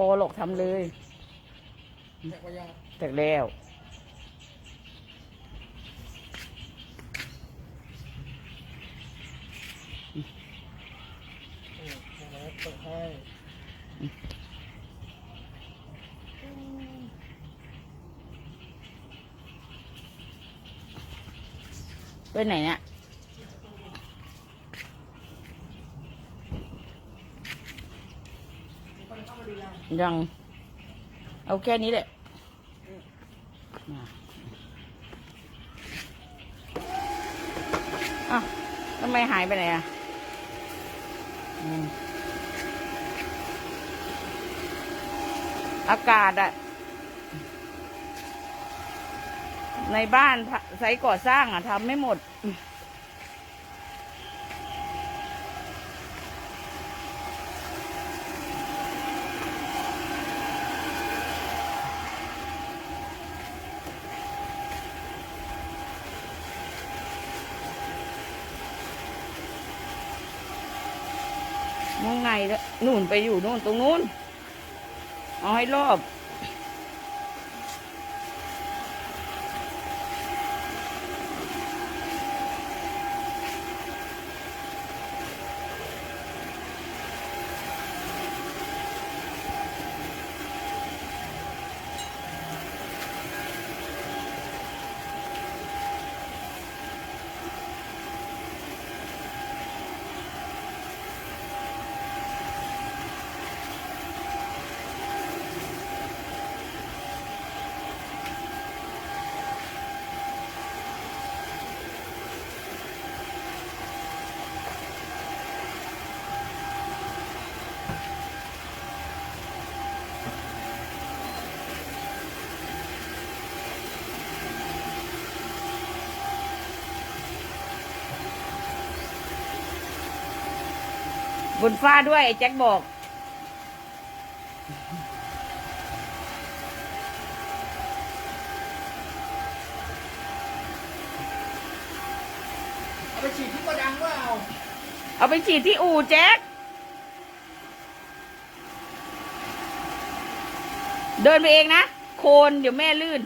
โอหลกทำเลยแต่แตกแล้วเปิดให้ไปไหนเนี่ย คนเข้ามาดู ยังยัง เอาแค่นี้แหละมาอ้าวทำไมหายไปไหนอะอืมอากาศอะในบ้านไซต์ก่อสร้างอะทำไม่หมด มองไงแล้วนู่นไปอยู่นู่นตรงนู้น เอาให้รอบ บนฟ้าด้วยไอ้แจ็คบอก เอาไปฉีดที่กระดังว่าเอาเอาไปฉีดที่อู่แจ็ค เดินไปเองนะ โคนเดี๋ยวแม่ลื่น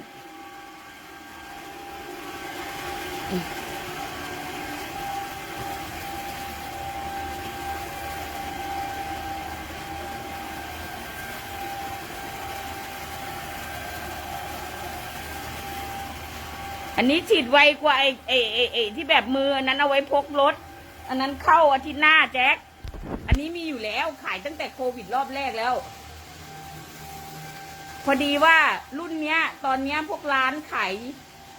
อันนี้ฉีดไวกว่าไอ้ไอ้ไอ้ไอ้ที่แบบมืออันนั้นเอาไว้พกรถ อันนั้นเข้าอาทิตย์หน้าแจ็ค อันนี้มีอยู่แล้วขายตั้งแต่โควิดรอบแรกแล้ว พอดีว่ารุ่นเนี้ย ตอนเนี้ยพวกร้านขาย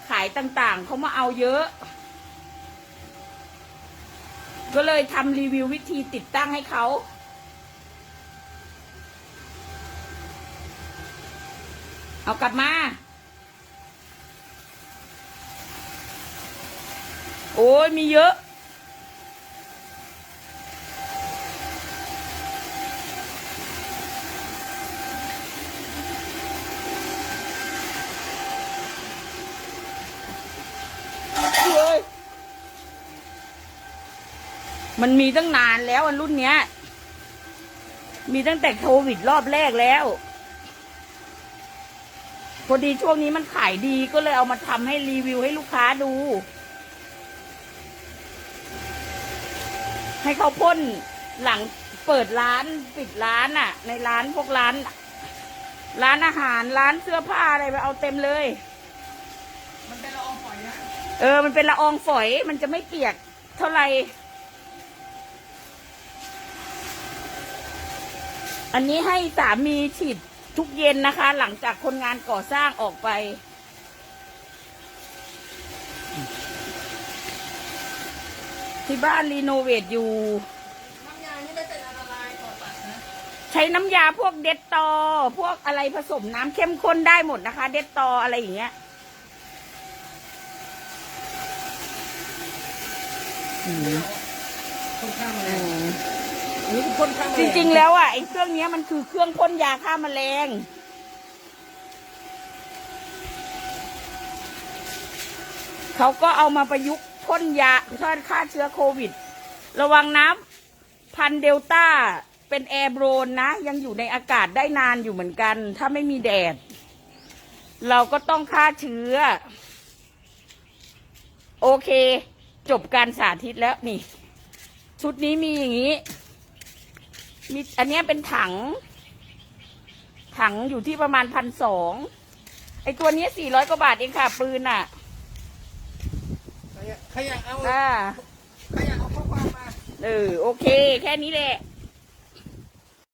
ขายต่างๆเขามาเอาเยอะ ก็เลยทำรีวิววิธีติดตั้งให้เขาเอากลับมา โอ้ยมีเยอะเฮ้ยมันมีตั้งนานแล้วอันรุ่นเนี้ย มีตั้งแต่โควิดรอบแรกแล้ว พอดีช่วงนี้มันขายดีก็เลยเอามาทำให้รีวิวให้ลูกค้าดู ให้เขาพ่นหลังเปิดร้านปิดร้านอะ ในร้านพวกร้าน ร้านอาหารร้านเสื้อผ้าอะไรไปเอาเต็มเลย มันเป็นละอองฝอยนะเออ มันเป็นละอองฝอยมันจะไม่เปียกเท่าไหร่อันนี้ให้สามีฉีดทุกเย็นนะคะ หลังจากคนงานก่อสร้างออกไป ที่บ้านรีโนเวทอยู่ น้ำยานี่ไม่เป็นอันตรายต่อสัตว์นะใช้น้ำยาพวกเด็ดตอ พวกอะไรผสมน้ำเข้มข้นได้หมดนะคะ เด็ดตออะไรอย่างเงี้ยอืมพ่นข้ามแมลอืงมอันนี้คือพ่นข้ามแมลจงริงๆแล้วอะไอ้เครื่องเนี้ยมันคือเครื่องพ่นยาฆ่าแมลง เขาก็เอามาประยุกต์ พ่นยาเพื่อฆ่าเชื้อโควิด ระวังน้ำพันเดลต้าเป็นแอร์โบรนนะ ยังอยู่ในอากาศได้นานอยู่เหมือนกัน ถ้าไม่มีแดด เราก็ต้องฆ่าเชื้อ โอเค จบการสาธิตแล้วนี่ ชุดนี้มีอย่างนี้มีอันนี้เป็นถัง ถังอยู่ที่ประมาณพันสองไอตัวนี้สี่ร้อยกว่าบาทเองค่ะ ปืนอะ ใครอยากเอาอ่าใครอยากเอาข้อความมา เออ โอเค แค่นี้แหละ